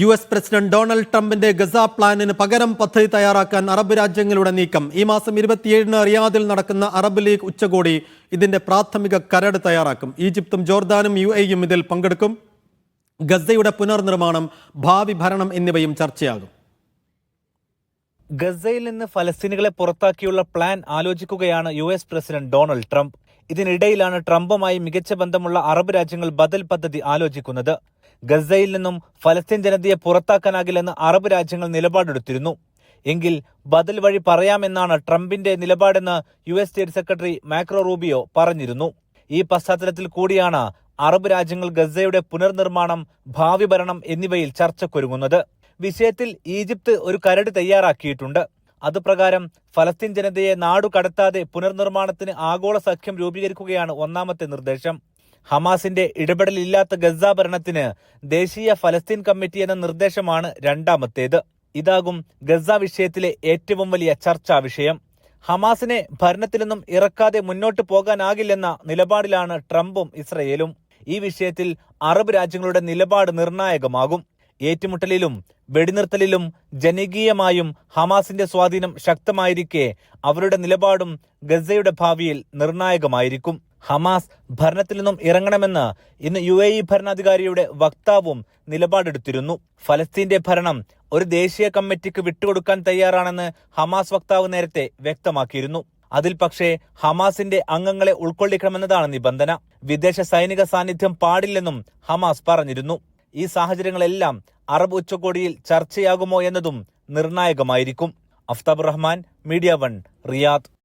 U S president Donald ട്രംപിന്റെ Gaza പ്ലാനിന് പകരം പദ്ധതി തയ്യാറാക്കാൻ അറബ് രാജ്യങ്ങളുടെ നീക്കം. ഈ മാസം ഇരുപത്തിയേഴിന് റിയാദിൽ നടക്കുന്ന അറബ് ലീഗ് ഉച്ചകോടി ഇതിന്റെ പ്രാഥമിക കരട് തയ്യാറാക്കും. ഈജിപ്തും ജോർദാനും യു എയും ഇതിൽ പങ്കെടുക്കും. ഗസയുടെ പുനർനിർമ്മാണം ഭാവി ഭരണം എന്നിവയും ചർച്ചയാകും. ഗസയിൽ നിന്ന് ഫലസ്തീനുകളെ പുറത്താക്കിയുള്ള പ്ലാൻ ആലോചിക്കുകയാണ് U S president Donald Trump. ഇതിനിടയിലാണ് ട്രംപുമായി മികച്ച ബന്ധമുള്ള അറബ് രാജ്യങ്ങൾ ബദൽ പദ്ധതി ആലോചിക്കുന്നത്. ഗസയിൽ നിന്നും ഫലസ്തീൻ ജനതയെ പുറത്താക്കാനാകില്ലെന്ന് അറബ് രാജ്യങ്ങൾ നിലപാടെടുത്തിരുന്നു. എങ്കിൽ ബദൽ വഴി പറയാമെന്നാണ് ട്രംപിന്റെ നിലപാടെന്ന് യു എസ് സ്റ്റേറ്റ് സെക്രട്ടറി മാക്രോ റൂബിയോ പറഞ്ഞിരുന്നു. ഈ പശ്ചാത്തലത്തിൽ കൂടിയാണ് അറബ് രാജ്യങ്ങൾ ഗസയുടെ പുനർനിർമ്മാണം ഭാവി ഭരണം എന്നിവയിൽ ചർച്ചക്കൊരുങ്ങുന്നത്. വിഷയത്തിൽ ഈജിപ്ത് ഒരു കരട് തയ്യാറാക്കിയിട്ടുണ്ട്. അതുപ്രകാരം ഫലസ്തീൻ ജനതയെ നാടു കടത്താതെ പുനർനിർമ്മാണത്തിന് ആഗോള സഖ്യം രൂപീകരിക്കുകയാണ് ഒന്നാമത്തെ നിർദ്ദേശം. ഹമാസിന്റെ ഇടപെടലില്ലാത്ത ഗസ ഭരണത്തിന് ദേശീയ ഫലസ്തീൻ കമ്മിറ്റി എന്ന നിർദ്ദേശമാണ് രണ്ടാമത്തേത്. ഇതാകും ഗസ വിഷയത്തിലെ ഏറ്റവും വലിയ ചർച്ചാ വിഷയം. ഹമാസിനെ ഭരണത്തിൽ നിന്നും ഇറക്കാതെ മുന്നോട്ട് പോകാനാകില്ലെന്ന നിലപാടിലാണ് ട്രംപും ഇസ്രയേലും. ഈ വിഷയത്തിൽ അറബ് രാജ്യങ്ങളുടെ നിലപാട് നിർണായകമാകും. ഏറ്റുമുട്ടലിലും വെടിനിർത്തലിലും ജനകീയമായും ഹമാസിന്റെ സ്വാധീനം ശക്തമായിരിക്കെ അവരുടെ നിലപാടും ഗസയുടെ ഭാവിയിൽ നിർണായകമായിരിക്കും. ഹമാസ് ഭരണത്തിൽ നിന്നും ഇറങ്ങണമെന്ന് ഇന്ന് യു എ ഇ ഭരണാധികാരിയുടെ വക്താവും നിലപാടെടുത്തിരുന്നു. ഫലസ്തീന്റെ ഭരണം ഒരു ദേശീയ കമ്മിറ്റിക്ക് വിട്ടുകൊടുക്കാൻ തയ്യാറാണെന്ന് ഹമാസ് വക്താവ് നേരത്തെ വ്യക്തമാക്കിയിരുന്നു. അതിൽ പക്ഷേ ഹമാസിന്റെ അംഗങ്ങളെ ഉൾക്കൊള്ളിക്കണമെന്നതാണ് നിബന്ധന. വിദേശ സൈനിക സാന്നിധ്യം പാടില്ലെന്നും ഹമാസ് പറഞ്ഞിരുന്നു. ഈ സാഹചര്യങ്ങളെല്ലാം അറബ് ഉച്ചകോടിയിൽ ചർച്ചയാകുമോ എന്നതും നിർണായകമായിരിക്കും. Aftab Rahman media one Riyadh.